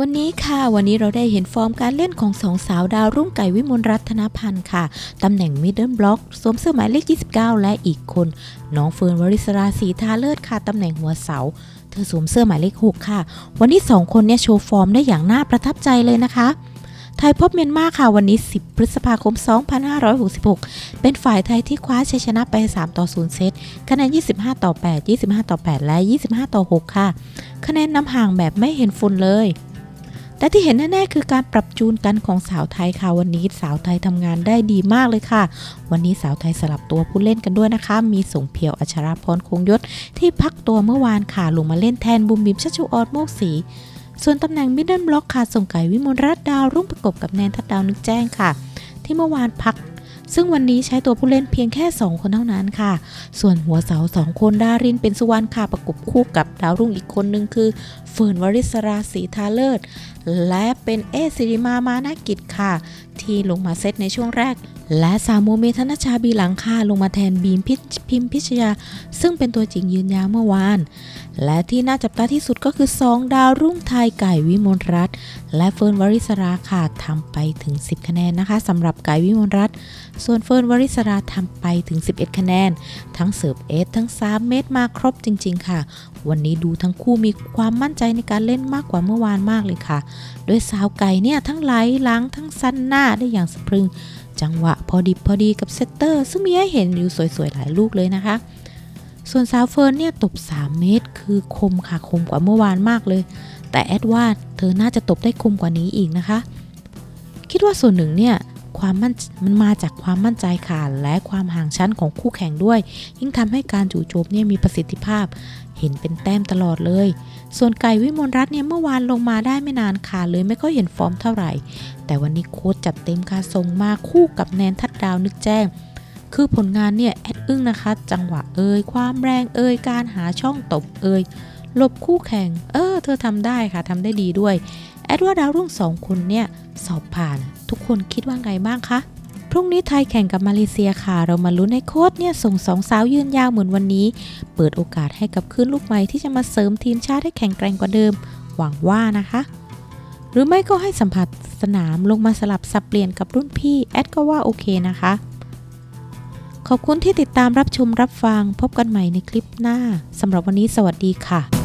วันนี้ค่ะ วันนี้เราได้เห็นฟอร์มการเล่นของสองสาวดาวรุ่งไก่วิมลรัตนพันธ์ค่ะ ตำแหน่งมิดเดิลบล็อกสวมเสื้อหมายเลข 29 และอีกคน น้องเฟิร์นวริศราศรีทาเลิศค่ะ ตำแหน่งหัวเสา เธอสวมเสื้อหมายเลข 6 ค่ะ วันนี้ 2 คนเนี่ยโชว์ฟอร์มได้อย่างน่าประทับใจเลยนะคะไทยพบเมียนมาค่ะวันนี้ 10 พฤษภาคม 2566 เป็นฝ่ายไทยที่คว้าชัยชนะไป 3 ต่อ 0 เซต คะแนน 25 ต่อ 8 25 ต่อ 8 และ 25 ต่อ 6 ค่ะ คะแนนนำห่างแบบไม่เห็นฝุ่นเลย แต่ที่เห็นแน่ๆคือการปรับจูนกันของสาวไทยค่ะวันนี้สาวไทยทำงานได้ดีมากเลยค่ะ วันนี้สาวไทยสลับตัวผู้เล่นกันด้วยนะคะ มีสงเพียวอัชราพรคงยศ ที่พักตัวเมื่อวานค่ะลงมาเล่นแทนบุมบิมชัชชุออดโมกศรีส่วนตำแหน่งมิดเดิลบล็อกค่ะส่งไก่วิมลรัตน์ดาวรุ่งประกบกับแนนทัดดาวนึกแจ้งค่ะ ที่เมื่อวานพัก ซึ่งวันนี้ใช้ตัวผู้เล่นเพียงแค่ 2 คนเท่านั้นค่ะ ส่วนหัวเสาสองคนดารินเป็นสุวรรณค่ะประกบคู่กับดาวรุ่งอีกคนนึงคือเฟิร์นวริศราศรีทาเลิศ และเป็นเอสิริมามานากิจค่ะ ที่ลงมาเซตในช่วงแรก และสาวโมเมธนชาบีหลังค่ะลงมาแทนบีมพิชพิมพิชยา ซึ่งเป็นตัวจริงยืนยาวเมื่อวาน และที่น่าจับตาที่สุดก็คือ 2 ดาวรุ่งไทยไก่วิมลรัตน์และเฟิร์นวริศราค่ะทำไปถึง 10 คะแนนนะคะสำหรับไก่วิมลรัตน์ส่วนเฟิร์นวริศราทำไปถึง 11 คะแนน ทั้งเสิร์ฟเอสทั้ง 3 เม็ดมาครบจริง ๆ ค่ะ วันนี้ดูทั้งคู่มีความมั่นใจในการเล่นมากกว่าเมื่อวานมากเลยค่ะ โดยสาวไก่เนี่ยทั้งไหลหลังทั้งสั้นหน้าได้อย่างสะพรึง จังหวะพอดิบพอดีกับเซตเตอร์ ซึ่งมีให้เห็นอยู่สวยๆหลายลูกเลยนะคะ ส่วนสาวเฟิร์นเนี่ยตบ 3 เมตร คือคมค่ะคมกว่าเมื่อวานมากเลย แต่แอดว่าเธอน่าจะตบได้คมกว่านี้อีกนะคะคิดว่าส่วนหนึ่งเนี่ย ความมั่นมันมาจากความมั่นใจค่ะและความห่างชั้นของคู่แข่งด้วย ยิ่งทำให้การจู่โจมเนี่ยมีประสิทธิภาพ เห็นเป็นแต้มตลอดเลย ส่วนไก่วิมลรัตน์เนี่ยเมื่อวานลงมาได้ไม่นานค่ะเลยไม่ค่อยเห็นฟอร์มเท่าไหร่ แต่วันนี้โค้ชจัดเต็มค่ะส่งมาคู่กับแนนทัดดาวนึกแจ้งคือผลงานเนี่ยแอดอึ้งนะคะ จังหวะเอ่ยความแรงเอ่ยการหาช่องตบเอ่ย หลบคู่แข่ง เออ เธอทำได้ค่ะทำได้ดีด้วย แอดว่าดาวรุ่งสองคนเนี่ย สอบผ่าน ทุกคนคิดว่าไงบ้างคะ พรุ่งนี้ไทยแข่งกับมาเลเซียค่ะ เรามาลุ้นให้โค้ชเนี่ย ส่งสองสาวยืนยาวเหมือนวันนี้ เปิดโอกาสให้กับคลื่นลูกใหม่ที่จะมาเสริมทีมชาติให้แข็งแกร่งกว่าเดิม หวังว่านะคะ หรือไม่ก็ให้สัมผัสสนามลงมาสลับสับเปลี่ยนกับรุ่นพี่แอดก็ว่าโอเคนะคะขอบคุณที่ติดตามรับชมรับฟัง พบกันใหม่ในคลิปหน้า สำหรับวันนี้สวัสดีค่ะ